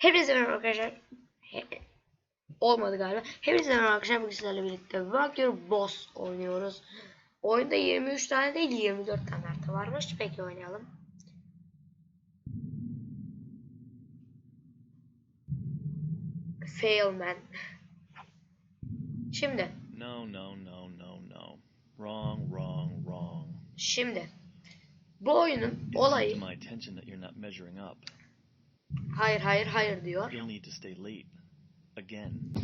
Hepinize merhaba arkadaşlar. He- Olmadı galiba. Hepinize merhaba arkadaşlar. Bugün sizlerle birlikte Valkyrie Boss oynuyoruz. Oyunda 23 tane değil 24 tane harita varmış. Peki oynayalım. Failman. Şimdi. No, no, no, no, no. Wrong, wrong, wrong. Şimdi. Bu oyunun olayı. Hayır hayır hayır diyor. You'll need to stay late. Again.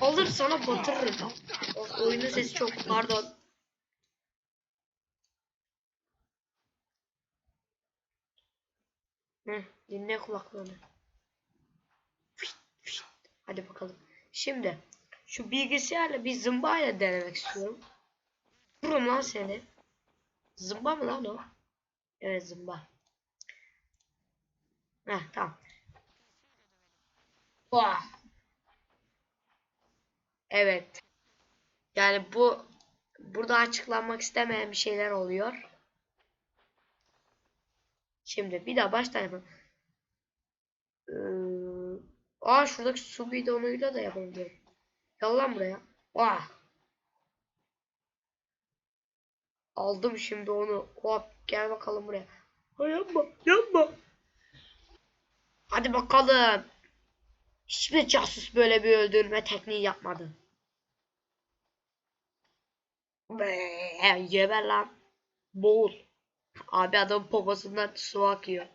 Olur sana batırırım. O, oyunun sesi çok pardon. Heh, dinle kulaklığını. Fişt, fişt. Hadi bakalım. Şimdi şu bilgisayarla bir zımbayla denemek istiyorum. Vururum lan seni. Zımba mı lan o? Evet zımba. Heh tamam. Vah. Evet. Yani bu burada açıklanmak istemeyen bir şeyler oluyor. Şimdi bir daha baştan yapalım. Ee, aa şuradaki su bidonuyla da yapabiliyorum. Gel lan buraya. Ah. Aldım şimdi onu. Hop gel bakalım buraya. Ha, yapma yapma. Hadi bakalım. Hiçbir casus böyle bir öldürme tekniği yapmadı. Be, geber lan. Boğul. Abi adam poposundan su akıyor.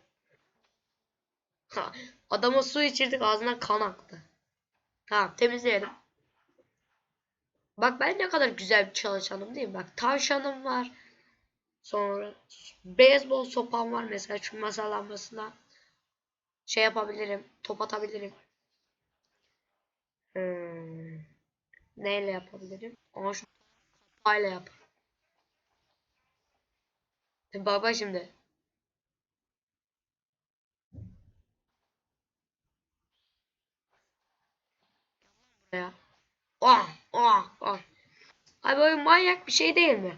Ha, adama su içirdik ağzından kan aktı. Tamam temizleyelim. Bak ben ne kadar güzel bir çalışanım değil mi? Bak tavşanım var. Sonra beyzbol sopam var mesela şu masa lambasına. Şey yapabilirim. Top atabilirim. Hmm. Neyle yapabilirim? Ama şu Aile yap. Baba şimdi. Ya. Ah, ah, ah. Abi oyun manyak bir şey değil mi?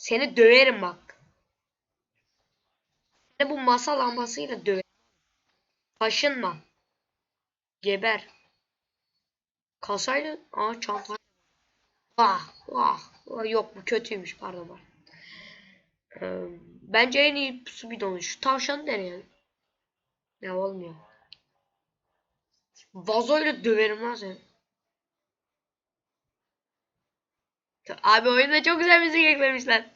Seni döverim bak. Seni bu masa lambasıyla döverim. Taşınma. Geber. Kasayla aa çanta. Ah, ah, ah, yok bu kötüymüş pardon pardon. Ee, bence en iyi su bidonu şu tavşanı deneyelim. Ne olmuyor. Vazoyla döverim lan seni. Abi oyunda çok güzel müzik eklemişler.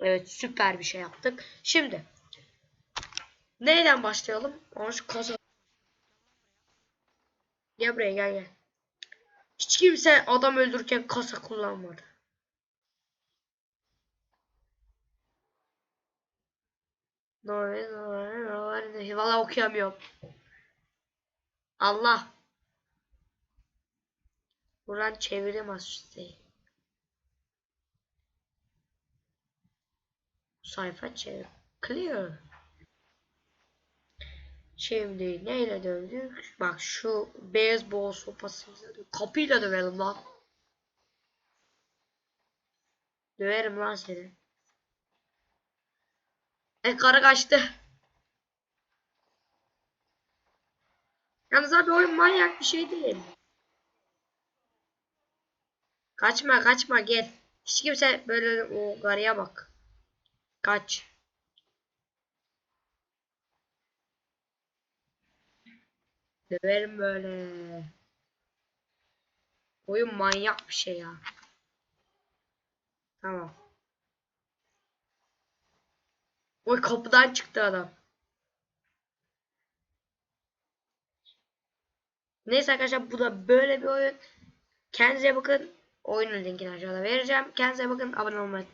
Evet süper bir şey yaptık. Şimdi Neyden başlayalım? Şu kasa. Gel buraya gel gel. Hiç kimse adam öldürürken kasa kullanmadı. Doğru, doğru, doğru. Valla okuyamıyorum. Allah. Buradan çevireyim asistayı. Sayfa çevir. Clear. Şimdi neyle dövdük? Bak şu beyzbol sopasıyla kapıyla dövelim lan. Döverim lan seni. E karı kaçtı. Yalnız abi oyun manyak bir şey değil. Kaçma kaçma gel. Hiç kimse böyle o karıya bak. Kaç. Döverim böyle. Oyun manyak bir şey ya. Tamam. Oy kapıdan çıktı adam. Neyse arkadaşlar bu da böyle bir oyun. Kendinize bakın. Oyunun linkini aşağıda vereceğim. Kendinize bakın. Abone olmayı.